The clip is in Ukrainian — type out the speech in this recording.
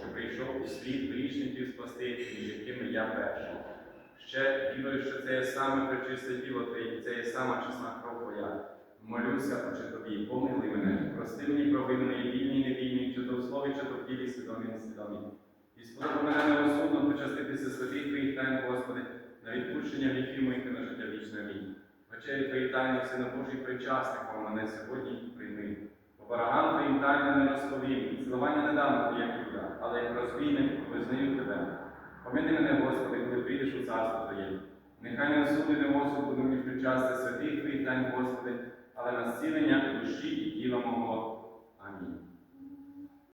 Що прийшов у світ грішників спасти, між якими я перший. Ще вірую, що це є саме пречисте тіло Твоє, і це є сама чесна кров Твоя. Молюся, Отче Тобі, помилуй мене, прости мені провини мої вільні невільні, чи то в слові, чи то в ділі свідомі несвідомі. І сподобай мене нерозсудно причаститися святих Твоїх тайн, Господи, на відпущення гріхів моїх і на життя вічне. Амінь. Вечері Твої тайни, Сина Божий причасником мене сьогодні прийми. По барагам Твоїм тайни не розповім, цілування не дам як Юда, але як розбійник визнаю Тебе. Помини мене, Господи, коли прийдеш у царство Твоє. Нехай не осудити осуд буду мені причасти святих Твоїх дань, Господи, але на зцілення душі і тіла мого.